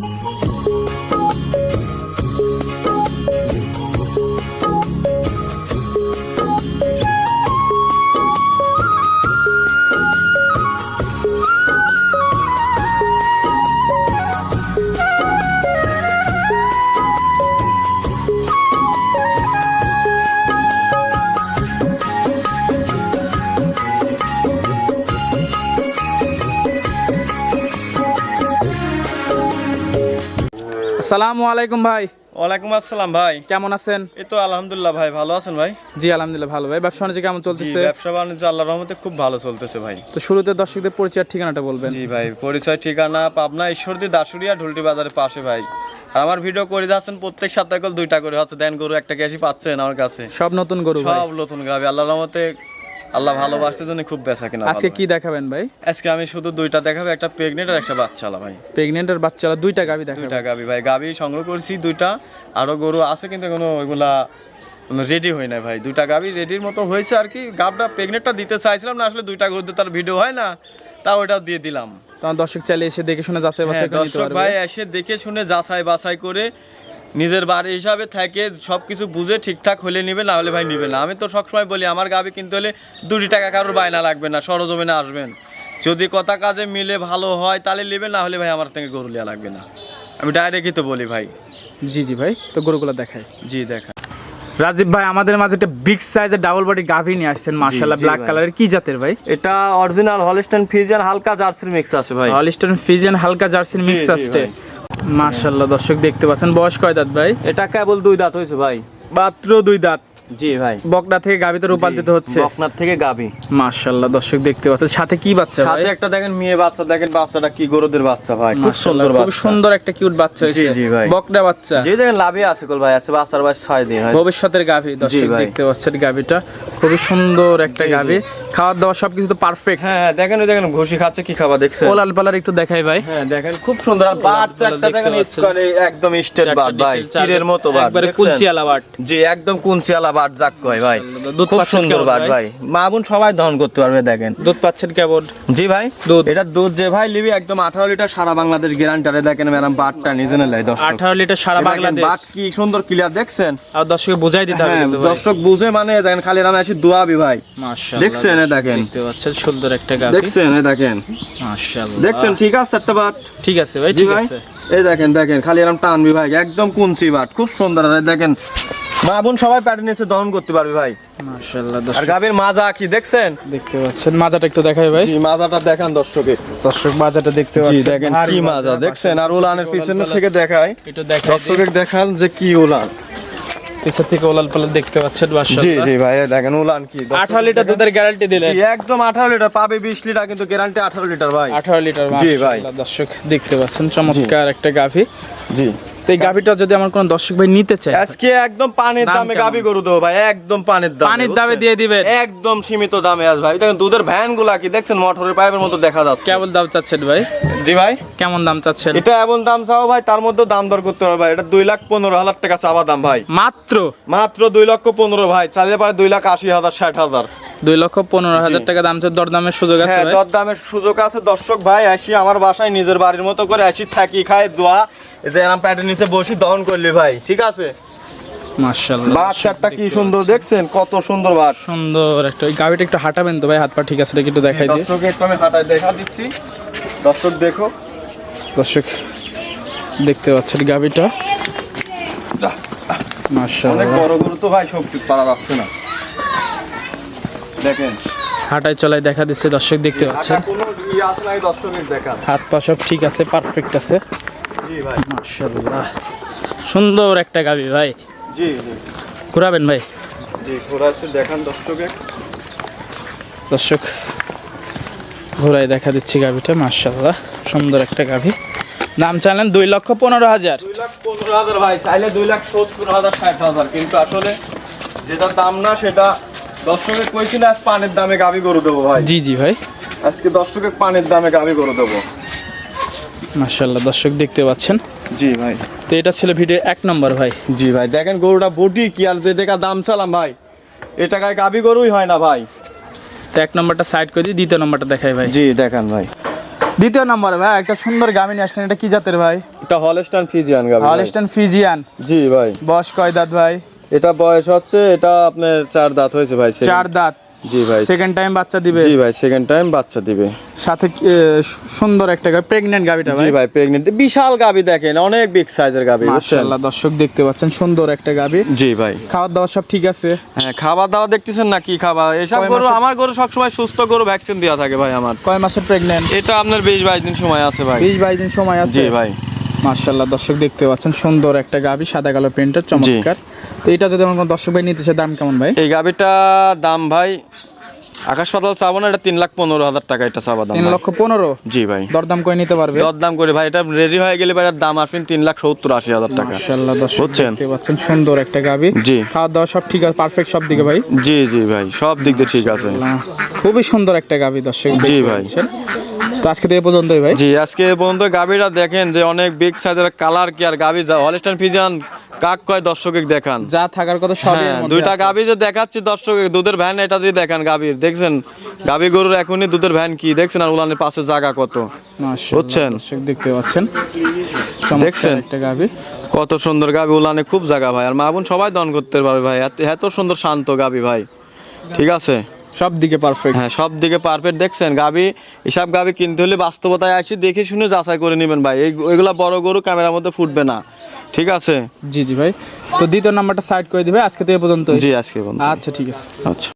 Música আসসালামু আলাইকুম ভাই। ওয়ালাইকুম আসসালাম ভাই। কেমন আছেন? এই তো আলহামদুলিল্লাহ ভাই ভালো আছেন ভাই? জি আলহামদুলিল্লাহ ভালো ভাই। ব্যবসা বাণিজ্য কেমন চলতেছে? ব্যবসা বাণিজ্য আল্লাহর রহমতে খুব ভালো চলতেছে ভাই। তো শুরুতে দর্শকদের পরিচয়ের ঠিকানাটা বলবেন। জি ভাই পরিচয় ঠিকানা পাবনা ঈশ্বরদী দাসুরিয়া ঢুলটি বাজারের পাশে ভাই। আর আমার ভিডিও করে যাচ্ছেন প্রত্যেক সপ্তাহে দুইটা করে হচ্ছে দেন গরু একটা ক্যাশি পাচ্ছেন আমার কাছে। সব নতুন গরু সব নতুন গাবি আল্লাহর রহমতে আল্লাহ ভালোবাসতে জন্য খুব বেচা কিনা আজকে কি দেখাবেন ভাই? আজকে আমি শুধু দুইটা দেখাবো একটা প্রেগনেন্ট আর একটা বাচ্চা ভাই। প্রেগনেন্টের বাচ্চারা দুইটা গাবি দেখাবেন। দুইটা গাবি ভাই গাবি সংগ্রহ করছি দুইটা আরও গরু আছে কিন্তু কোনো ওইগুলা রেডি হয় না ভাই। দুইটা গাবি রেডির মতো হয়েছে আর কি গাবটা প্রেগনেন্টটা দিতে চাইছিলাম না আসলে দুইটা গরু দিয়ে তার ভিডিও হয় না তা ওটাও দিয়ে দিলাম। তোমার দর্শক চাইলে এসে দেখে শুনে যাচাই বাছাই হ্যাঁ, করে নিতে পারবে। ভাই এসে দেখে শুনে যাচাই বাছাই করে নিজের বাড়ি হিসাবে থাকে সবকিছু বুঝে ঠিকঠাক হলে নিবে না হলে ভাই নিবে না। আমি তো সবসময় বলি আমার গাবি কিনতে হলে দুটি টাকা কারোর বায়না লাগবে না সরজমিনে আসবেন। যদি কথা কাজে মিলে ভালো হয় তাহলে নেবে না হলে ভাই আমার থেকে গরু লিয়া লাগবে না। আমি ডাইরেক্টই তো বলি ভাই। জি জি ভাই তো গরুগুলো দেখাই। জি দেখা রাজীব ভাই আমাদের মাঝে একটা বিগ সাইজের ডাবল বডি গাভি নিয়ে আসছেন মার্শাল্লাহ ব্ল্যাক কালারের কি জাতের ভাই? এটা অরিজিনাল হলস্টেন ফিজিয়ান হালকা জার্সির মিক্স আছে ভাই। হলিস্টন ফিজিয়ান হালকা জার্সির মিক্স জি মার্শাল্লাহ দর্শক দেখতে পাচ্ছেন। বয়স কয় দাঁত ভাই? এটা কেবল দুই দাঁত হয়েছে ভাই। মাত্র দুই দাঁত। জি ভাই। বকনা থেকে গাভিতে রূপাল দিতে হচ্ছে। বকনার থেকে গাবি মার্শাল্লাহ দর্শক দেখতে পাচ্ছেন। সাথে কি বাচ্চা সাথে একটা দেখেন মেয়ে বাচ্চা দেখেন বাচ্চাটা কি গরুদের বাচ্চা ভাই খুব সুন্দর খুব সুন্দর একটা কিউট বাচ্চা হয়েছে। জি, ভাই। বকনা বাচ্চা। দেখেন লাভে আছে কল ভাই আছে বাচ্চার বয়স ছয় দিন হয়। ভবিষ্যতের গাভি দর্শক দেখতে পাচ্ছেন গাভিটা। খুবই সুন্দর একটা জি। খাওয়া দাওয়া সবকিছু তো পারফেক্ট হ্যাঁ হ্যাঁ, দেখেন ওই দেখেন ঘষি খাচ্ছে কি খাবার দেখছেন? ওলাল পালার একটু দেখাই ভাই। হ্যাঁ দেখেন খুব সুন্দর আর বাচ্চা একটা দেখেন। একদম স্টেট বাট ভাই তীরের মতো বাট একবারে? কুলচিয়ালা বাট জি একদম কুঞ্চিয়ালা বাট যাক কয় ভাই। খুব সুন্দর বাট ভাই? মা বোন সবাই দহন করতে পারবে দেখেন। দুধ পাচ্ছেন কেমন? জি ভাই দুধ। এটা দুধ যে ভাই লিবি একদম আঠারো লিটার সারা বাংলাদেশ গ্যারান্টারে দেখেন ম্যাডাম বাটটা নিজে নেই দর্শক। আঠারো লিটার সারা বাংলাদেশ। বাট কি সুন্দর ক্লিয়ার দেখছেন? আর দর্শকে বুঝাই দিতে হবে হ্যাঁ। দর্শক বুঝে মানে দেখেন খালি রামে আসি দোয়াবি ভাই। দেখছেন, দেখেন। দেখতে পাচ্ছেন সুন্দর একটা গাভি। দেখছেন দেখেন। মাশাআল্লাহ। দেখছেন ঠিক আছে একটা বাট। ঠিক আছে ভাই ঠিক আছে। এই দেখেন দেখেন খালি এরকম টানবি ভাই একদম কুঞ্চি বাট খুব সুন্দর আর দেখেন। মা বোন সবাই প্যাটার্ন এসে দহন করতে পারবে ভাই। মাশাআল্লাহ আর গাভীর মাজা কি দেখছেন? দেখতে পাচ্ছেন মাজাটা একটু দেখাই ভাই। জি মাজাটা দেখান দর্শকে। দর্শক মাজাটা দেখতে জি পাচ্ছেন। দেখেন কি মাজা, দেখছেন? আর থেকে পিছনের থেকে দেখায় একটু দেখাই। দর্শকে দেখান যে কি উলান পিছের থেকে ওলাল পালাল দেখতে পাচ্ছেন জি মাশাআল্লাহ। জি ভাই দেখেন উলান কি। দর্শকে 18 লিটার। দুধের গ্যারান্টি দিলে। জি, একদম আঠারো লিটার পাবে বিশ লিটার কিন্তু গ্যারান্টি আঠারো লিটার ভাই। 18 লিটার জি ভাই। দর্শক দেখতে পাচ্ছেন চমৎকার একটা গাভি। জি। তো এই গাভিটা যদি আমার কোন দর্শক ভাই নিতে চায় আজকে একদম পানির দামে? গাবি গরু দেবো ভাই একদম পানির দামে পানির দামে দিয়ে দিবেন? একদম সীমিত দামে আস ভাই দেখেন দুধের ভ্যানগুলা কি দেখছেন? মোটরের পাইপের মতো দেখা যাচ্ছে। কেমন দাম চাচ্ছেন ভাই? জি ভাই। কেমন দাম চাচ্ছেন? এটা এমন দাম চাও ভাই তার মধ্যে দাম দর করতে হবে ভাই। এটা দুই লাখ পনেরো হাজার টাকা চাওয়া দাম ভাই। মাত্র? মাত্র দুই লক্ষ পনেরো ভাই চাইলে পারে দুই লাখ আশি হাজার ষাট হাজার। দুই লক্ষ পনেরো হাজার টাকা দাম দরদামের সুযোগ আছে হ্যাঁ ভাই? দর দামের সুযোগ আছে। দর্শক ভাই আসি আমার বাসায় নিজের বাড়ির মতো করে আসি থাকি খাই দোয়া। যে এরম প্যাটের নিচে বসি দহন করলি ভাই ঠিক আছে? বাচ্চাটা কি সুন্দর দেখছেন? কত সুন্দর বাট সুন্দর একটা ওই গাভিটা একটু হাঁটাবেন তো ভাই হাত পা ঠিক আছে একটু দেখাই দিই। দর্শক একটু আমি হাঁটায় দেখা দিচ্ছি। দর্শক দেখো। দর্শক দেখতে পাচ্ছেন গাভিটা অনেক মাশাআল্লাহ। বড় গরু তো ভাই শক্তি পারা যাচ্ছে না। দেখেন। হাঁটায় চলায় দেখা দিচ্ছে দর্শক দেখতে পাচ্ছেন। হাত পা সব ঠিক আছে পারফেক্ট আছে। সুন্দর একটা গাভি ভাই। জি ঘুরাবেন ভাই। জি ঘোরাচ্ছে দেখান দর্শকে দর্শক ঘোরায় দেখা দিচ্ছি গাভিটা মাশাআল্লাহ। সুন্দর একটা গাভি। দাম চাইলেন দুই লক্ষ পনেরো হাজার। দুই লাখ পনেরো হাজার ভাই চাইলে দুই লাখ সত্তর হাজার ষাট হাজার। কিন্তু আসলে যেটা দাম না সেটা দর্শকে কইছি না আজ পানের দামে গাবি গরু দেবো ভাই। জি জি ভাই। আজকে দর্শকে পানের দামে গাবি গরু দেবো। মাশাআল্লাহ দর্শক দেখতে পাচ্ছেন। জি ভাই। তো এটা ছিল ভিডিও এক নম্বর ভাই। জি ভাই দেখেন গরুটা বটি কি আর যে টাকা দাম চালাম ভাই। এ টাকায় গাবি গরুই হয় না ভাই। তো এক নম্বরটা সাইড করে দিই দ্বিতীয় নম্বরটা দেখাই ভাই। জি দেখান ভাই। দ্বিতীয় নম্বরে ভাই একটা সুন্দর গাভী নিয়ে আসলেন এটা কি জাতের ভাই? এটা হলস্টান ফিজিয়ান গাবি ভাই। হলস্টান ফিজিয়ান জি ভাই। বয়স কয় দাঁত ভাই? এটা বয়স হচ্ছে এটা আপনার চার দাঁত হয়েছে ভাই চার দাঁত। জি ভাই। সেকেন্ড টাইম বাচ্চা দিবে। জি ভাই সেকেন্ড টাইম বাচ্চা দিবে। সাথে সুন্দর একটা প্রেগনেন্ট গাভীটা ভাই জি ভাই। প্রেগনেন্ট বিশাল গাবি দেখেন অনেক বিগ সাইজের গাবি মাশাআল্লাহ দর্শক দেখতে পাচ্ছেন সুন্দর একটা গাভী জি ভাই। খাওয়ার দাওয়া সব ঠিক আছে? হ্যাঁ খাবার দাবার দেখতেছেন না কি খাবার এসব গরু আমার গরু সবসময় সুস্থ গরু ভ্যাকসিন দেওয়া থাকে ভাই আমার। কয় মাসের প্রেগনেন্ট এটা আপনার বিশ বাইশ দিন সময় আছে ভাই। বিশ বাইশ দিন সময় আছে? জি ভাই। মাশাআল্লাহ দর্শক দেখতে পাচ্ছেন সুন্দর একটা গাবি সাদা কালো প্রিন্টার চমৎকার। তো এটা যদি আমার দর্শক ভাই নিতে দাম কেমন ভাই? এই গাবিটা দাম ভাই আকাশ পাতাল চাবো না এটা তিন লাখ পনেরো হাজার টাকা এটা চাবা দাম তিন লক্ষ পনেরো? জি ভাই। দরদাম করে নিতে পারবে? দরদাম করে ভাই এটা রেডি হয়ে গেলে ভাই দাম আসবেন তিন লাখ সত্তর আশি হাজার টাকা। মাশাআল্লাহ দর্শক বুঝছেন? পাচ্ছেন সুন্দর একটা গাভী জি। খাওয়া দাওয়া সব ঠিক আছে পারফেক্ট সব দিকে ভাই? জি জি ভাই সব দিক দিয়ে ঠিক আছে। খুবই সুন্দর একটা গাভী দর্শক জি ভাই। তো আজকে তো এই পর্যন্তই ভাই। জি আজকে এ পর্যন্ত গাবিটা দেখেন যে অনেক বিগ সাইজের কালার কি আর গাবি যা হলস্টাইন ফিজান কাক কয় দর্শকে দেখান? যা থাকার কথা সবই হ্যাঁ দুইটা। গাবি যে দেখাচ্ছি দর্শক দুধের ভ্যান এটা দিয়ে দেখান গাবির দেখছেন? গাবি গরুর এখনই দুধের ভ্যান কি? দেখছেন আর উলানের পাশে জায়গা কত? বুঝছেন? দেখতে পাচ্ছেন। দেখছেন? একটা গাভী। কত সুন্দর গাবি উলানে খুব জায়গা ভাই। আর মা বোন সবাই দন করতে পারবে ভাই। এত- এত সুন্দর শান্ত গাবি ভাই। ঠিক আছে? সব দিকে পারফেক্ট হ্যাঁ সব দিকে পারফেক্ট দেখছেন গাবি এসব গাবি কিনতে হলে বাস্তবতায় আসি দেখে শুনে যাচাই করে নেবেন ভাই। এই এগুলা বড় গরু ক্যামেরার মধ্যে ফুটবে না। ঠিক আছে? জি জি ভাই। তো দ্বিতীয় নাম্বারটা সাইড করে দিবে। আজকে তো এ পর্যন্ত জি আজকে আচ্ছা ঠিক আছে। আচ্ছা।